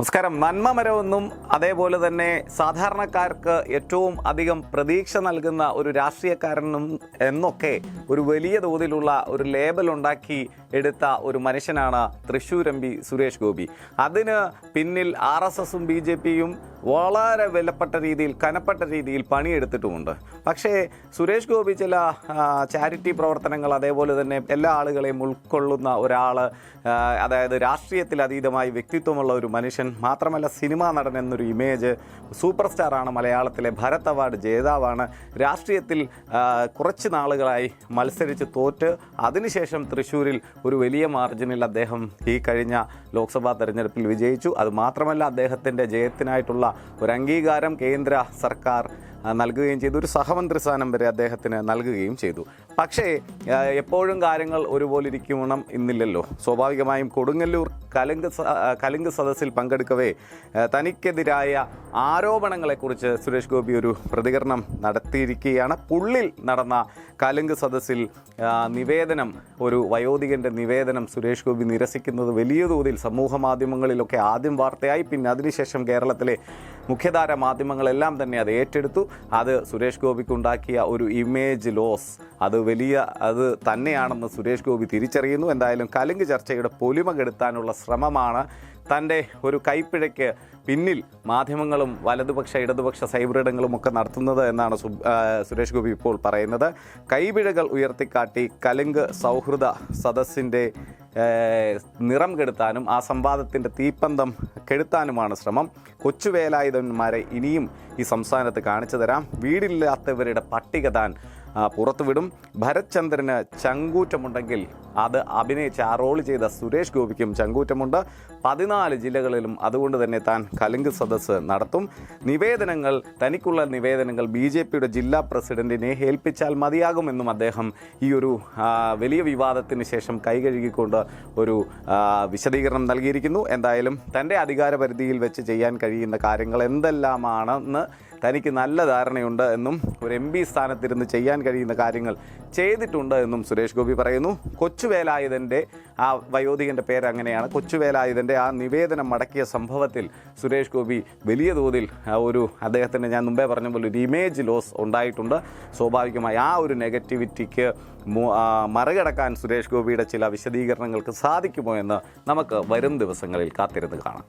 നമസ്കാരം. നന്മമരമെന്നും അതേപോലെ തന്നെ സാധാരണക്കാർക്ക് ഏറ്റവും അധികം പ്രതീക്ഷ നൽകുന്ന ഒരു രാഷ്ട്രീയക്കാരനും എന്നൊക്കെ ഒരു വലിയ തോതിലുള്ള ഒരു ലേബൽ ഉണ്ടാക്കി എടുത്ത ഒരു മനുഷ്യനാണ് തൃശ്ശൂർ എം സുരേഷ് ഗോപി. അതിന് പിന്നിൽ ആർ എസ് എസും ബി ജെ പിയും വളരെ വിലപ്പെട്ട രീതിയിൽ കനപ്പെട്ട രീതിയിൽ പണിയെടുത്തിട്ടുമുണ്ട്. പക്ഷേ സുരേഷ് ഗോപി ചില ചാരിറ്റി പ്രവർത്തനങ്ങൾ അതേപോലെ തന്നെ എല്ലാ ആളുകളെയും ഉൾക്കൊള്ളുന്ന ഒരാൾ അതായത് രാഷ്ട്രീയത്തിൽ അതീതമായി വ്യക്തിത്വമുള്ള ഒരു മനുഷ്യൻ മാത്രമല്ല സിനിമാ നടൻ എന്നൊരു ഇമേജ് സൂപ്പർ സ്റ്റാറാണ് മലയാളത്തിലെ ഭരത് അവാർഡ് ജേതാവാണ്. രാഷ്ട്രീയത്തിൽ കുറച്ച് നാളുകളായി മത്സരിച്ച് തോറ്റ് അതിനുശേഷം തൃശ്ശൂരിൽ ഒരു വലിയ മാർജിനിൽ അദ്ദേഹം ഈ കഴിഞ്ഞ ലോക്സഭാ തെരഞ്ഞെടുപ്പിൽ വിജയിച്ചു. അത് മാത്രമല്ല അദ്ദേഹത്തിന്റെ ജയത്തിനായിട്ടുള്ള ഒരു അംഗീകാരം കേന്ദ്ര സർക്കാർ നൽകുകയും ചെയ്തു. ഒരു സഹമന്ത്രി സ്ഥാനം വരെ അദ്ദേഹത്തിന് നൽകുകയും ചെയ്തു. പക്ഷേ എപ്പോഴും കാര്യങ്ങൾ ഒരുപോലെ ഇരിക്കണം ഇന്നില്ലല്ലോ. സ്വാഭാവികമായും കൊടുങ്ങല്ലൂർ കലുങ്ക് കലുങ്ക് സദസ്സിൽ പങ്കെടുക്കവേ തനിക്കെതിരായ ആരോപണങ്ങളെക്കുറിച്ച് സുരേഷ് ഗോപി ഒരു പ്രതികരണം നടത്തിയിരിക്കുകയാണ്. പുള്ളിൽ നടന്ന കലുങ്ക് സദസ്സിൽ നിവേദനം ഒരു വയോധികന്റെ നിവേദനം സുരേഷ് ഗോപി നിരസിക്കുന്നത് വലിയ തോതിൽ സമൂഹ മാധ്യമങ്ങളിലൊക്കെ ആദ്യം വാർത്തയായി. പിന്നെ അതിനുശേഷം കേരളത്തിലെ മുഖ്യധാര മാധ്യമങ്ങളെല്ലാം തന്നെ അത് ഏറ്റെടുത്തു. അത് സുരേഷ് ഗോപിക്കുണ്ടാക്കിയ ഒരു ഇമേജ് ലോസ് അത് വലിയ അത് തന്നെയാണെന്ന് സുരേഷ് ഗോപി തിരിച്ചറിയുന്നു. എന്തായാലും കലുങ്ക് ചർച്ചയുടെ പൊലിമ കെടുത്താനുള്ള ശ്രമമാണ് തന്റെ ഒരു കൈപ്പിഴയ്ക്ക് പിന്നിൽ മാധ്യമങ്ങളും വലതുപക്ഷ ഇടതുപക്ഷ സൈബറിടങ്ങളും ഒക്കെ നടത്തുന്നത് എന്നാണ് സുരേഷ് ഗോപി ഇപ്പോൾ പറയുന്നത്. കൈപിഴകൾ ഉയർത്തിക്കാട്ടി കലുങ്ക് സൗഹൃദ സദസ്സിന്റെ നിറം കെടുത്താനും ആ സംവാദത്തിന്റെ തീപ്പന്തം കെടുത്താനുമാണ് ശ്രമം. കൊച്ചുവേലായുധന്മാരെ ഇനിയും ഈ സംസ്ഥാനത്ത് കാണിച്ചു തരാം. വീടില്ലാത്തവരുടെ പട്ടിക താൻ പുറത്തുവിടും. ഭരത്ചന്ദ്രന് ചങ്കൂറ്റമുണ്ടെങ്കിൽ അത് അഭിനയിച്ച് ആ റോൾ ചെയ്ത സുരേഷ് ഗോപിക്കും ചങ്കൂറ്റമുണ്ട്. പതിനാല് ജില്ലകളിലും അതുകൊണ്ട് തന്നെ താൻ കലുങ്ക് സദസ്സ് നടത്തും. നിവേദനങ്ങൾ തനിക്കുള്ള നിവേദനങ്ങൾ ബി ജെ പിയുടെ ജില്ലാ പ്രസിഡന്റിനെ ഏൽപ്പിച്ചാൽ മതിയാകുമെന്നും അദ്ദേഹം ഈ ഒരു വലിയ വിവാദത്തിന് ശേഷം കൈകഴുകിക്കൊണ്ട് ഒരു വിശദീകരണം നൽകിയിരിക്കുന്നു. എന്തായാലും തന്റെ അധികാര പരിധിയിൽ വെച്ച് ചെയ്യാൻ കഴിയുന്ന കാര്യങ്ങൾ എന്തെല്ലാമാണെന്ന് തനിക്ക് നല്ല ധാരണയുണ്ട് എന്നും ഒരു എം പി സ്ഥാനത്തിരുന്ന് ചെയ്യാൻ കഴിയുന്ന കാര്യങ്ങൾ ചെയ്തിട്ടുണ്ട് എന്നും സുരേഷ് ഗോപി പറയുന്നു. കൊച്ചുവേലായുധന്റെ ആ വയോധികന്റെ പേര് അങ്ങനെയാണ്. കൊച്ചുവേലായുധന്റെ ആ നിവേദനം മടക്കിയ സംഭവത്തിൽ സുരേഷ് ഗോപി വലിയ തോതിൽ ഒരു അദ്ദേഹത്തിന് ഞാൻ മുമ്പേ പറഞ്ഞ പോലെ ഒരു ഇമേജ് ലോസ് ഉണ്ടായിട്ടുണ്ട്. സ്വാഭാവികമായി ആ ഒരു നെഗറ്റിവിറ്റിക്ക് മറികടക്കാൻ സുരേഷ് ഗോപിയുടെ ചില വിശദീകരണങ്ങൾക്ക് സാധിക്കുമോ എന്ന് നമുക്ക് വരും ദിവസങ്ങളിൽ കാത്തിരുന്ന് കാണാം.